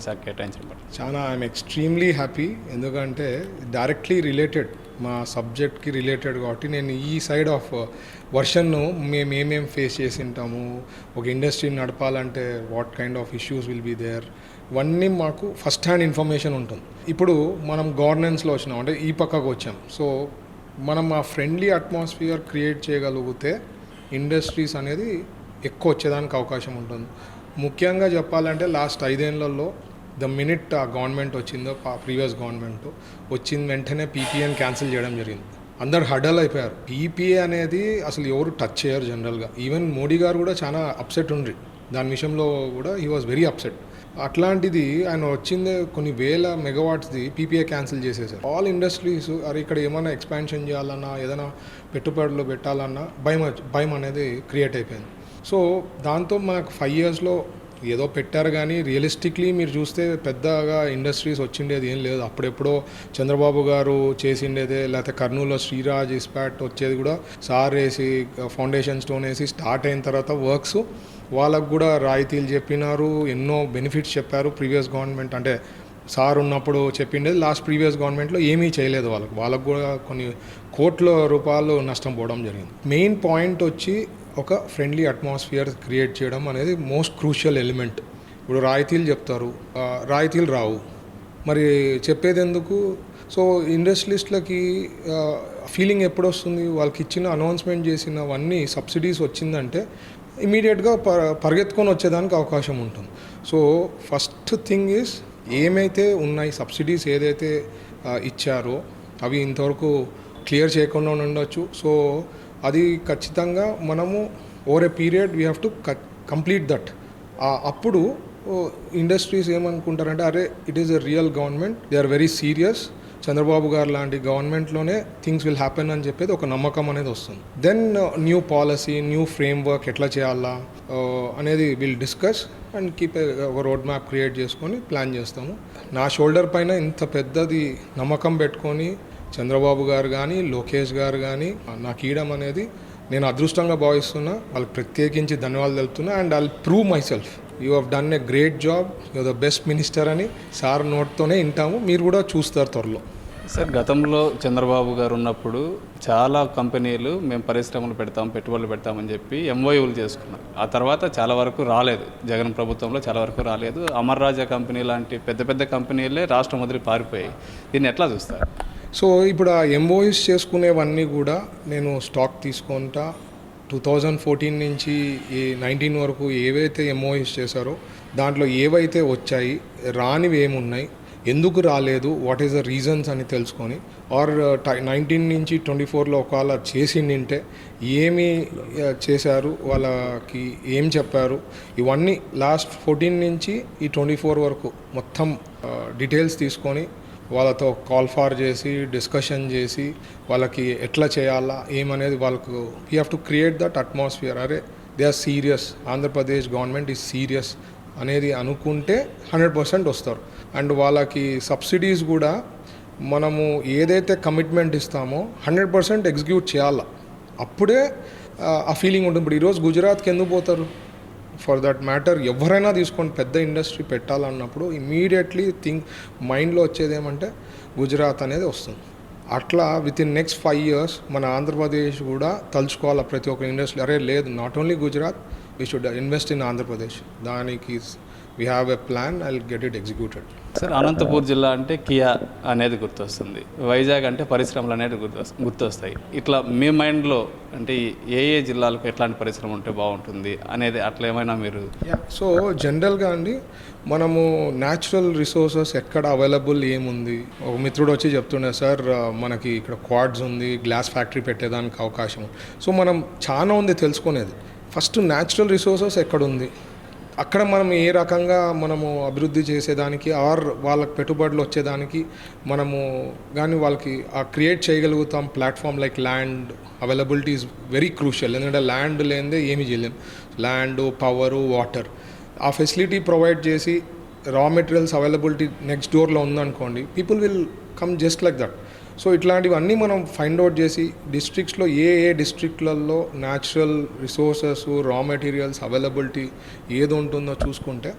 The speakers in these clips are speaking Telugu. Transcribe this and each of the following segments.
శాఖ కేటాయించడం చాలా ఐఎమ్ ఎక్స్ట్రీమ్లీ హ్యాపీ ఎందుకంటే డైరెక్ట్లీ రిలేటెడ్ మా సబ్జెక్ట్కి రిలేటెడ్ కాబట్టి నేను ఈ సైడ్ ఆఫ్ వర్షన్ను uh, మేము ఏమేమి ఫేస్ చేసి ఉంటాము ఒక ఇండస్ట్రీని నడపాలంటే what kind of issues will be there ఇవన్నీ మాకు ఫస్ట్ హ్యాండ్ ఇన్ఫర్మేషన్ ఉంటుంది. ఇప్పుడు మనం గవర్నెన్స్లో వచ్చినాం అంటే ఈ పక్కకు వచ్చాం. సో మనం ఆ ఫ్రెండ్లీ అట్మాస్ఫియర్ క్రియేట్ చేయగలిగితే ఇండస్ట్రీస్ అనేది ఎక్కువ వచ్చేదానికి అవకాశం ఉంటుంది. ముఖ్యంగా చెప్పాలంటే లాస్ట్ ఐదేళ్ళలో ద మినిట్ ఆ గవర్నమెంట్ వచ్చిందో ప్రీవియస్ గవర్నమెంట్ వచ్చిన వెంటనే పీపీఎన్ క్యాన్సిల్ చేయడం జరిగింది. అందరు హడల్ అయిపోయారు. పీపీఏ అనేది అసలు ఎవరు టచ్ చేయరు జనరల్గా ఈవెన్ మోడీ గారు కూడా చాలా అప్సెట్ ఉండ్రి. దాని విషయంలో కూడా హీ వాజ్ వెరీ అప్సెట్ అట్లాంటిది ఆయన వచ్చిందే కొన్ని వేల మెగావాట్స్ది పీపీఏ క్యాన్సిల్ చేసేసారు. ఆల్ ఇండస్ట్రీస్ అరే ఇక్కడ ఏమైనా ఎక్స్పాన్షన్ చేయాలన్నా ఏదైనా పెట్టుబడులు పెట్టాలన్నా భయం భయం అనేది క్రియేట్ అయిపోయింది. సో దాంతో మనకు ఫైవ్ ఇయర్స్లో ఏదో పెట్టారు కానీ రియలిస్టిక్లీ మీరు చూస్తే పెద్దగా ఇండస్ట్రీస్ వచ్చిండేది ఏం లేదు. అప్పుడెప్పుడో చంద్రబాబు గారు చేసిండేదే లేకపోతే కర్నూలులో శ్రీరాజ్ ఇస్పాట్ వచ్చేది కూడా సార్ వేసి ఫౌండేషన్ స్టోన్ వేసి స్టార్ట్ అయిన తర్వాత వర్క్స్ వాళ్ళకు కూడా రాయితీలు చెప్పినారు ఎన్నో బెనిఫిట్స్ చెప్పారు ప్రీవియస్ గవర్నమెంట్ అంటే సార్ ఉన్నప్పుడు చెప్పిండేది లాస్ట్ ప్రీవియస్ గవర్నమెంట్లో ఏమీ చేయలేదు వాళ్ళకు. వాళ్ళకు కూడా కొన్ని కోట్ల రూపాయలు నష్టం పోవడం జరిగింది. మెయిన్ పాయింట్ వచ్చి ఒక ఫ్రెండ్లీ అట్మాస్ఫియర్ క్రియేట్ చేయడం అనేది మోస్ట్ క్రూషియల్ ఎలిమెంట్ ఇప్పుడు రాయితీలు చెప్తారు. రాయితీలు రావు. మరి చెప్పేది ఎందుకు? సో ఇండస్ట్రియలిస్ట్లకి ఫీలింగ్ ఎప్పుడు వస్తుంది వాళ్ళకి ఇచ్చిన అనౌన్స్మెంట్ చేసినవన్నీ సబ్సిడీస్ వచ్చిందంటే ఇమీడియట్గా ప పరిగెత్తుకొని వచ్చేదానికి అవకాశం ఉంటుంది. సో ఫస్ట్ థింగ్ ఈజ్ ఏమైతే ఉన్నాయి సబ్సిడీస్ ఏదైతే ఇచ్చారో అవి ఇంతవరకు క్లియర్ చేయకుండా ఉండొచ్చు. సో అది ఖచ్చితంగా మనము over a period we have to complete that అప్పుడు ఇండస్ట్రీస్ ఏమనుకుంటారంటే అరే it is a real government they are very serious Chandrababu గారు లాంటి గవర్నమెంట్లోనే థింగ్స్ విల్ హ్యాపెన్ అని చెప్పేది ఒక నమ్మకం అనేది వస్తుంది. Then new policy new framework ఎట్లా చేయాలా అనేది విల్ డిస్కస్ అండ్ కీప్ ఒక రోడ్ మ్యాప్ క్రియేట్ చేసుకొని ప్లాన్ చేస్తాము. నా షోల్డర్ పైన ఇంత పెద్దది నమ్మకం పెట్టుకొని చంద్రబాబు గారు కానీ లోకేష్ గారు కానీ నాకు ఇయడం అనేది నేను అదృష్టంగా భావిస్తున్నా. వాళ్ళకి ప్రత్యేకించి ధన్యవాదాలు తెలుపుతున్నా. And I prove myself you have done a great job you the best minister అని సార్ నోట్తోనే వింటాము. మీరు కూడా చూస్తారు త్వరలో. సార్ గతంలో చంద్రబాబు గారు ఉన్నప్పుడు చాలా కంపెనీలు మేము పరిశ్రమలు పెడతాం పెట్టుబడులు పెడతామని చెప్పి ఎంఓయూలు చేసుకున్నారు. ఆ తర్వాత చాలా వరకు రాలేదు. జగన్ ప్రభుత్వంలో చాలా వరకు రాలేదు. అమర్ రాజా కంపెనీ లాంటి పెద్ద పెద్ద కంపెనీలే రాష్ట్రం వదిలి పారిపోయాయి. దీన్ని ఎట్లా చూస్తారు? సో ఇప్పుడు ఆ ఎంఓఎస్ చేసుకునేవన్నీ కూడా నేను స్టాక్ తీసుకుంటా. టూ థౌజండ్ ఫోర్టీన్ నుంచి ఈ నైన్టీన్ వరకు ఏవైతే ఎంఓఎస్ చేశారో దాంట్లో ఏవైతే వచ్చాయి రానివి ఏమున్నాయి ఎందుకు రాలేదు వాట్ ఈస్ ద రీజన్స్ అని తెలుసుకొని ఆర్ నైన్టీన్ uh, నుంచి ట్వంటీ ఫోర్లో ఒకవేళ చేసిండింటే ఏమి uh, చేశారు వాళ్ళకి ఏం చెప్పారు ఇవన్నీ లాస్ట్ ఫోర్టీన్ నుంచి ఈ ట్వంటీ ఫోర్ వరకు మొత్తం uh, డీటెయిల్స్ తీసుకొని వాళ్ళతో కాల్ ఫార్ చేసి డిస్కషన్ చేసి వాళ్ళకి ఎట్లా చేయాలా ఏమనేది వాళ్ళకు we have to create that atmosphere అరే they are serious Andhra Pradesh government is serious అనేది అనుకుంటే హండ్రెడ్ పర్సెంట్ వస్తారు. అండ్ వాళ్ళకి సబ్సిడీస్ కూడా మనము ఏదైతే కమిట్మెంట్ ఇస్తామో హండ్రెడ్ పర్సెంట్ ఎగ్జిక్యూట్ చేయాలా. అప్పుడే ఆ, ఆ ఫీలింగ్ ఉంటుంది. ఇప్పుడు ఈరోజు గుజరాత్కి ఎందుకు పోతారు? ఫర్ దట్ మ్యాటర్ ఎవరైనా తీసుకోండి పెద్ద ఇండస్ట్రీ పెట్టాలన్నప్పుడు ఇమీడియట్లీ థింక్ మైండ్లో వచ్చేది ఏమంటే గుజరాత్ అనేది వస్తుంది. అట్లా within next five years మన ఆంధ్రప్రదేశ్ కూడా తలుచుకోవాలి ప్రతి ఒక్క ఇండస్ట్రీ. అరే లేదు not only Gujarat we should invest in Andhra Pradesh. దానికి we have a plan I get it executed sir Anantapur జిల్లా అంటే కియా అనేది గుర్తొస్తుంది. వైజాగ్ అంటే పరిశ్రమలు అనేది గుర్తు గుర్తొస్తాయి. ఇట్లా మీ మైండ్లో అంటే ఏ ఏ జిల్లాలకు ఎట్లాంటి పరిశ్రమ ఉంటే బాగుంటుంది అనేది అట్లా ఏమైనా మీరు సో జనరల్గా అండి మనము న్యాచురల్ రిసోర్సెస్ ఎక్కడ అవైలబుల్ ఏముంది? ఒక మిత్రుడు వచ్చి చెప్తుండే సార్ మనకి ఇక్కడ క్వాడ్స్ ఉంది గ్లాస్ ఫ్యాక్టరీ పెట్టేదానికి అవకాశం ఉంది." సో మనం చాలా ఉంది తెలుసుకునేది. ఫస్ట్ న్యాచురల్ రిసోర్సెస్ ఎక్కడ ఉంది అక్కడ మనం ఏ రకంగా మనము అభివృద్ధి చేసేదానికి ఆర్ వాళ్ళకి పెట్టుబడులు వచ్చేదానికి మనము కానీ వాళ్ళకి ఆ క్రియేట్ చేయగలుగుతాం platform like land availability is very crucial. ఎందుకంటే ల్యాండ్ లేనిదే ఏమీ చేయలేం. Land power water. ఆ ఫెసిలిటీ ప్రొవైడ్ చేసి రా మెటీరియల్స్ అవైలబిలిటీ నెక్స్ట్ డోర్లో ఉందనుకోండి people will come just like that. So ఇట్లాంటివన్నీ మనం ఫైండ్ అవుట్ చేసి డిస్ట్రిక్ట్స్లో ఏ ఏ డిస్ట్రిక్ట్లలో natural resources raw materials availability ఏది ఉంటుందో చూసుకుంటే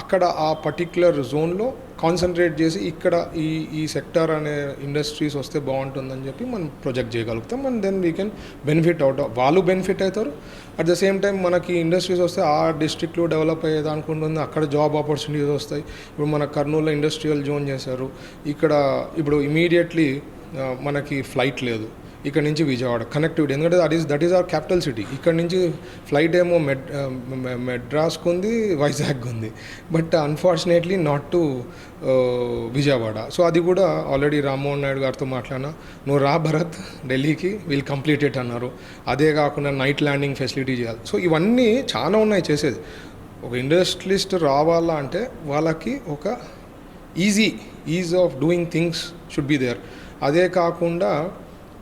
అక్కడ ఆ పర్టిక్యులర్ జోన్లో కాన్సన్ట్రేట్ చేసి ఇక్కడ ఈ ఈ సెక్టర్ అనే ఇండస్ట్రీస్ వస్తే బాగుంటుందని చెప్పి మనం ప్రొజెక్ట్ చేయగలుగుతాం and then we can benefit out వాళ్ళు బెనిఫిట్ అవుతారు. అట్ ద సేమ్ టైం మనకి ఇండస్ట్రీస్ వస్తే ఆ డిస్ట్రిక్ట్లో డెవలప్ అయ్యేది అనుకుంటుంది అక్కడ జాబ్ ఆపర్చునిటీస్ వస్తాయి. ఇప్పుడు మన కర్నూలులో ఇండస్ట్రియల్ జోన్ చేశారు. ఇక్కడ ఇప్పుడు ఇమీడియట్లీ మనకి ఫ్లైట్ లేదు. ఇక్కడ నుంచి విజయవాడ కనెక్టివిటీ ఎందుకంటే that is that is our capital city ఇక్కడ నుంచి ఫ్లైట్ ఏమో మెడ్ మెడ్రాస్కు ఉంది వైజాగ్ ఉంది. But unfortunately not to Vijayawada. So అది కూడా ఆల్రెడీ రామ్మోహన్ నాయుడు గారితో మాట్లాడినా నువ్వు రా భరత్ ఢిల్లీకి వీళ్ళు కంప్లీట్ ఇట్ అన్నారు. అదే కాకుండా నైట్ ల్యాండింగ్ ఫెసిలిటీ చేయాలి. సో ఇవన్నీ చాలా ఉన్నాయి చేసేది. ఒక ఇండస్ట్రియలిస్ట్ రావాలా అంటే వాళ్ళకి ఒక easy ease of doing things should be there అదే కాకుండా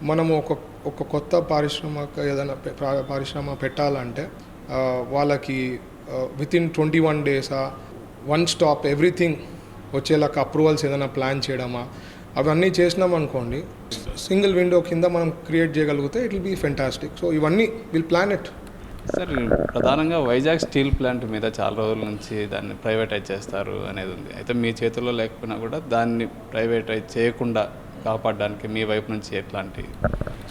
మనము ఒక ఒక కొత్త పారిశ్రామిక ఏదైనా పె- పారిశ్రమ పెట్టాలంటే వాళ్ళకి విత్ ఇన్ ట్వంటీ వన్ డేసా వన్ స్టాప్ ఎవ్రీథింగ్ వచ్చేలాగా అప్రూవల్స్ ఏదైనా ప్లాన్ చేయడమా అవన్నీ చేసినాం అనుకోండి సింగిల్ విండో కింద మనం క్రియేట్ చేయగలిగితే it will be fantastic so ఇవన్నీ విల్ ప్లాన్ ఇట్ సార్ ప్రధానంగా వైజాగ్ స్టీల్ ప్లాంట్ మీద చాలా రోజుల నుంచి దాన్ని ప్రైవేటైజ్ చేస్తారు అనేది ఉంది. అయితే మీ చేతుల్లో లేకపోయినా కూడా దాన్ని ప్రైవేటైజ్ చేయకుండా కాపాడడానికి మీ వైపు నుంచి ఎట్లాంటి?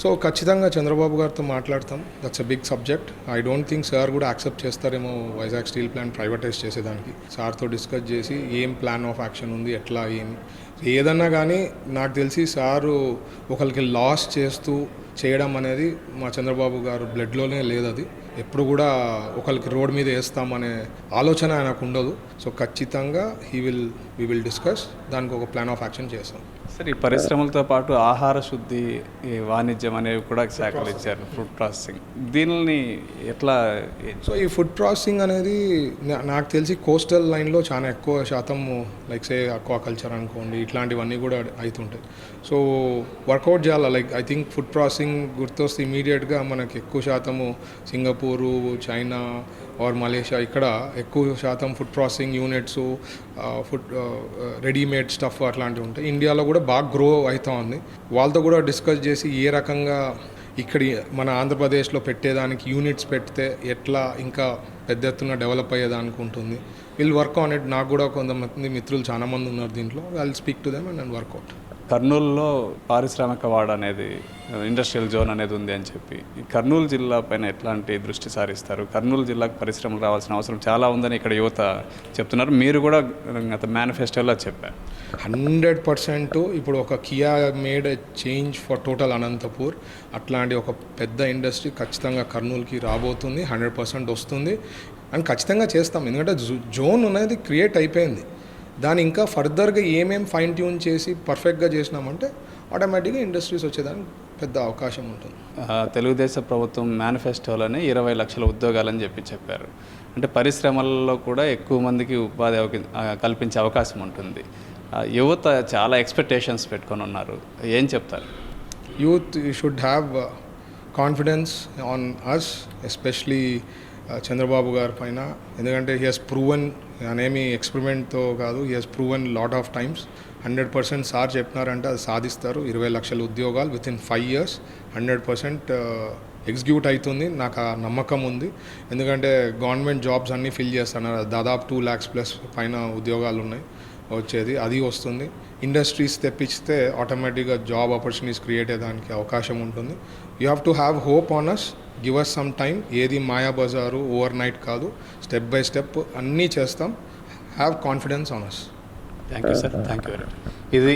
సో ఖచ్చితంగా చంద్రబాబు గారితో మాట్లాడతాం. That's a big subject I don't think sir కూడా యాక్సెప్ట్ చేస్తారేమో వైజాగ్ స్టీల్ ప్లాంట్ ప్రైవేటైజ్ చేసేదానికి. సార్తో డిస్కస్ చేసి ఏం ప్లాన్ ఆఫ్ యాక్షన్ ఉంది ఎట్లా ఏమి ఏదన్నా కానీ నాకు తెలిసి సారు ఒకరికి లాస్ చేస్తూ చేయడం అనేది మా చంద్రబాబు గారు బ్లడ్లోనే లేదు అది. ఎప్పుడు కూడా ఒకరికి రోడ్ మీద వేస్తామనే ఆలోచన ఆయనకు ఉండదు. సో ఖచ్చితంగా he will we will discuss దానికి ఒక ప్లాన్ ఆఫ్ యాక్షన్ చేస్తాం. సార్ ఈ పరిశ్రమలతో పాటు ఆహార శుద్ధి ఈ వాణిజ్యం అనేవి కూడా శాఖలు ఇచ్చారు ఫుడ్ ప్రాసెసింగ్ దీనిని ఎట్లా సో ఈ ఫుడ్ ప్రాసెసింగ్ అనేది నాకు తెలిసి కోస్టల్ లైన్లో చాలా ఎక్కువ శాతం లైక్ సే అక్వాకల్చర్ అనుకోండి ఇట్లాంటివన్నీ కూడా అవుతుంటాయి సో వర్కౌట్ చేయాలి? Like I think food processing గుర్తొస్తే ఇమీడియట్గా మనకి ఎక్కువ శాతము సింగపూరు చైనా ఆర్ మలేషియా ఇక్కడ ఎక్కువ శాతం food processing units food readymade stuff అట్లాంటివి ఉంటాయి ఇండియాలో కూడా బాగా గ్రో అవుతా ఉంది వాళ్ళతో కూడా డిస్కస్ చేసి ఏ రకంగా ఇక్కడ మన ఆంధ్రప్రదేశ్లో పెట్టేదానికి యూనిట్స్ పెడితే ఎట్లా ఇంకా పెద్ద ఎత్తున డెవలప్ అయ్యేదానికి ఉంటుంది విల్ వర్క్ ఆన్ ఇట్ నాకు కూడా కొంతమంది మిత్రులు చాలామంది ఉన్నారు దీంట్లో I speak to them and work out కర్నూలులో పారిశ్రామిక వాడ అనేది ఇండస్ట్రియల్ జోన్ అనేది ఉంది అని చెప్పి. కర్నూలు జిల్లా పైన ఎట్లాంటి దృష్టి సారిస్తారు? కర్నూలు జిల్లాకు పరిశ్రమలు రావాల్సిన అవసరం చాలా ఉందని ఇక్కడ యువత చెప్తున్నారు. మీరు కూడా గత మేనిఫెస్టోలో చెప్పారు. హండ్రెడ్ పర్సెంట్ ఇప్పుడు ఒక Kia made change for total Anantapur. అట్లాంటి ఒక పెద్ద ఇండస్ట్రీ ఖచ్చితంగా కర్నూలుకి రాబోతుంది. హండ్రెడ్ పర్సెంట్ వస్తుంది. అండ్ ఖచ్చితంగా చేస్తాం. ఎందుకంటే జో- జోన్ అనేది క్రియేట్ అయిపోయింది. దాన్ని ఇంకా ఫర్దర్గా ఏమేం ఫైన్ ట్యూన్ చేసి పర్ఫెక్ట్గా చేసినామంటే ఆటోమేటిక్గా ఇండస్ట్రీస్ వచ్చేదానికి పెద్ద అవకాశం ఉంటుంది. తెలుగుదేశం ప్రభుత్వం మేనిఫెస్టోలోనే ఇరవై లక్షల ఉద్యోగాలని చెప్పి చెప్పారు. అంటే పరిశ్రమల్లో కూడా ఎక్కువ మందికి ఉపాధి కల్పించే అవకాశం ఉంటుంది. యువత చాలా ఎక్స్పెక్టేషన్స్ పెట్టుకొని ఉన్నారు. ఏం చెప్తారు? Youth should have confidence on us especially Chandrababu గారి పైన. ఎందుకంటే హీ హెస్ ప్రూవెన్ అనేమి ఎక్స్పెరిమెంట్తో కాదు ఈ he's proven lot of times hundred percent sir చెప్పినారంటే అది సాధిస్తారు. ఇరవై లక్షల ఉద్యోగాలు within five years hundred percent uh, execute అవుతుంది. నాకు ఆ నమ్మకం ఉంది. ఎందుకంటే గవర్నమెంట్ జాబ్స్ అన్నీ ఫిల్ చేస్తున్నారు. దాదాపు టూ ల్యాక్స్ ప్లస్ పైన ఉద్యోగాలు ఉన్నాయి. వచ్చేది అది వస్తుంది. ఇండస్ట్రీస్ తెప్పిస్తే ఆటోమేటిక్గా జాబ్ ఆపర్చునిటీస్ క్రియేట్ అయ్యేదానికి అవకాశం ఉంటుంది. You have to have hope on us give us some time ఏది మాయా బజారు ఓవర్ నైట్ కాదు. స్టెప్ బై స్టెప్ అన్నీ చేస్తాం. Have confidence on us thank you sir thank you very much ఇది